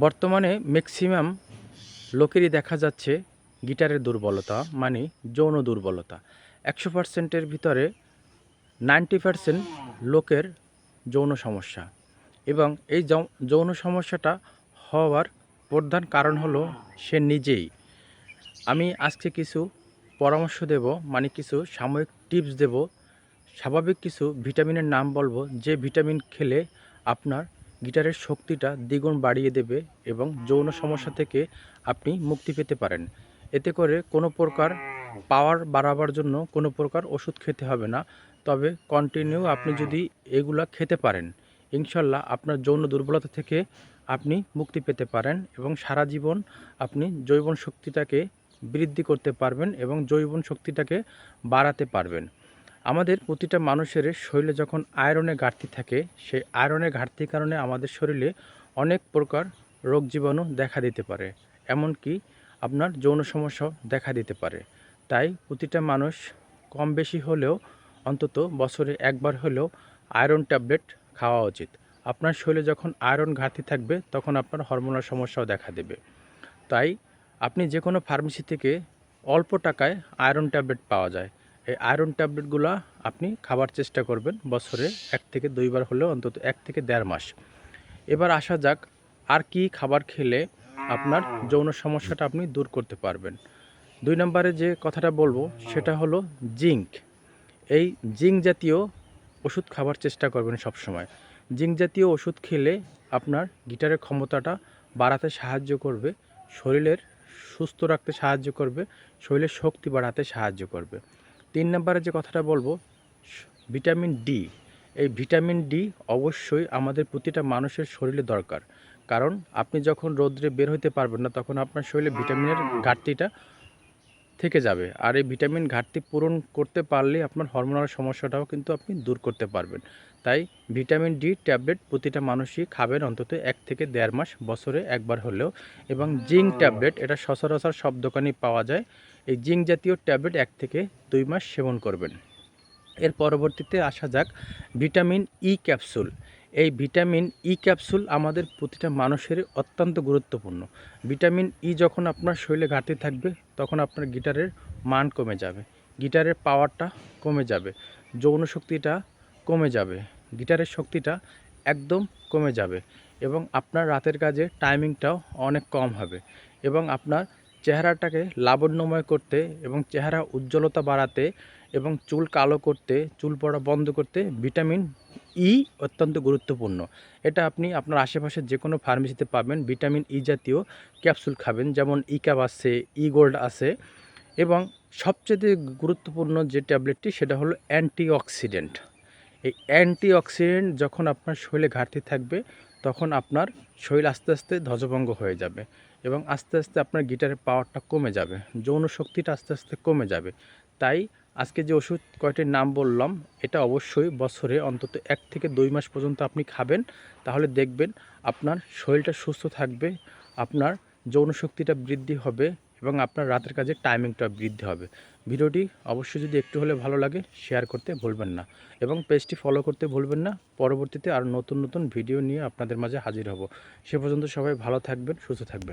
বর্তমানে ম্যাক্সিমাম লোকেরই দেখা যাচ্ছে গিটারের দুর্বলতা মানে যৌন দুর্বলতা। একশো পার্সেন্টের ভিতরে নাইনটি পার্সেন্ট লোকের যৌন সমস্যা। এবং এই যৌন সমস্যাটা হওয়ার প্রধান কারণ হলো সে নিজেই। আমি আজকে কিছু পরামর্শ দেব মানে কিছু সাময়িক টিপস দেব। স্বাভাবিক কিছু ভিটামিনের নাম বলব, যে ভিটামিন খেলে আপনার গিটারের শক্তিটা দ্বিগুণ বাড়িয়ে দেবে এবং যৌন সমস্যা থেকে আপনি মুক্তি পেতে পারেন। এতে করে কোনো প্রকার পাওয়ার বাড়াবার জন্য কোনো প্রকার ওষুধ খেতে হবে না। তবে কন্টিনিউ আপনি যদি এগুলা খেতে পারেন, ইনশাল্লাহ আপনার যৌন দুর্বলতা থেকে আপনি মুক্তি পেতে পারেন এবং সারা জীবন আপনি জৈবন শক্তিটাকে বৃদ্ধি করতে পারবেন এবং জৈবন শক্তিটাকে বাড়াতে পারবেন। আমাদের প্রতিটা মানুষের শরীরে যখন আয়রনের ঘাটতি থাকে, সেই আয়রনের ঘাটতির কারণে আমাদের শরীরে অনেক প্রকার রোগ জীবাণু দেখা দিতে পারে। এমনকি আপনার যৌন সমস্যাও দেখা দিতে পারে। তাই প্রতিটা মানুষ কম বেশি হলেও অন্তত বছরে একবার হলেও আয়রন ট্যাবলেট খাওয়া উচিত। আপনার শরীরে যখন আয়রন ঘাটতি থাকবে, তখন আপনার হরমোনাল সমস্যাও দেখা দেবে। তাই আপনি যে কোনো ফার্মেসি থেকে অল্প টাকায় আয়রন ট্যাবলেট পাওয়া যায়। এই আয়রন ট্যাবলেটগুলো আপনি খাবার চেষ্টা করবেন বছরে এক থেকে দুইবার হলেও অন্তত এক থেকে দেড় মাস। এবার আসা যাক আর কি খাবার খেলে আপনার যৌন সমস্যাটা আপনি দূর করতে পারবেন। দুই নম্বরে যে কথাটা বলব সেটা হলো জিঙ্ক। এই জিঙ্ক জাতীয় ওষুধ খাবার চেষ্টা করবেন সব সময় জিঙ্ক জাতীয় ওষুধ খেলে আপনার গিটারের ক্ষমতাটা বাড়াতে সাহায্য করবে, শরীরের সুস্থ রাখতে সাহায্য করবে, শরীরের শক্তি বাড়াতে সাহায্য করবে। তিন নম্বরে যে কথাটা বলব ভিটামিন ডি এই ভিটামিন ডি অবশ্যই আমাদের প্রতিটা মানুষের শরীরে দরকার। কারণ আপনি যখন রোদ্রে বের হইতে পারবেন না, তখন আপনার শরীরে ভিটামিনের ঘাটতিটা থেকে যাবে। আর এই ভিটামিন ঘাটতি পূরণ করতে পারলে আপনার হরমোনাল সমস্যাটাও কিন্তু আপনি দূর করতে পারবেন। তাই ভিটামিন ডি ট্যাবলেট প্রতিটা মানুষই খাবেন অন্তত এক থেকে দেড় মাস, বছরে একবার হলেও। এবং জিঙ্ক ট্যাবলেট, এটা সচরাচর সব দোকানেই পাওয়া যায়। এই জিঙ্ক জাতীয় ট্যাবলেট এক থেকে দুই মাস সেবন করবেন। এর পরবর্তীতে আসা যাক ভিটামিন ই ক্যাপসুল। এই ভিটামিন ই ক্যাপসুল আমাদের প্রতিটা মানুষের অত্যন্ত গুরুত্বপূর্ণ। ভিটামিন ই যখন আপনার শরীরে ঘাটতি থাকবে, তখন আপনার গিটারের মান কমে যাবে। গিটারের পাওয়ারটা কমে যাবে। যৌন শক্তিটা কমে যাবে। গিটারের শক্তিটা একদম কমে যাবে এবং আপনার রাতের কাজে টাইমিংটাও অনেক কম হবে এবং আপনার চেহারাটাকে লাবণ্যময় করতে এবং চেহারা উজ্জ্বলতা বাড়াতে এবং চুল কালো করতে, চুল পড়া বন্ধ করতে ভিটামিন ই অত্যন্ত গুরুত্বপূর্ণ। এটা আপনি আপনার আশেপাশে যে কোনো ফার্মেসিতে পাবেন, ভিটামিন ই জাতীয় ক্যাপসুল খাবেন, যেমন ই ক্যাপ আছে ই গোল্ড আছে এবং সবচেয়ে গুরুত্বপূর্ণ যে ট্যাবলেটটি সেটা হলো অ্যান্টিঅক্সিডেন্ট। এই অ্যান্টিঅক্সিডেন্ট যখন আপনার শরীরে ঘাটতি থাকবে তখন আপনার শরীর আস্তে আস্তে ধ্বজভঙ্গ হয়ে যাবে এবং আস্তে আস্তে আপনার গিটারের পাওয়ারটা কমে যাবে, যৌন শক্তিটা আস্তে আস্তে কমে যাবে। তাই আজকে যে ওষুধ কয়টির নাম বললাম, এটা অবশ্যই বছরে অন্তত এক থেকে দুই মাস পর্যন্ত আপনি খাবেন। তাহলে দেখবেন আপনার শরীরটা সুস্থ থাকবে, আপনার যৌন শক্তিটা বৃদ্ধি হবে এবং আপনার রাতের কাজের টাইমিংটা বৃদ্ধি হবে। ভিডিওটি অবশ্যই যদি একটু হলে ভালো লাগে শেয়ার করতে ভুলবেন না এবং পেজটি ফলো করতে ভুলবেন না। পরবর্তীতে আর নতুন নতুন ভিডিও নিয়ে আপনাদের মাঝে হাজির হব। সে পর্যন্ত সবাই ভালো থাকবেন, সুস্থ থাকবেন।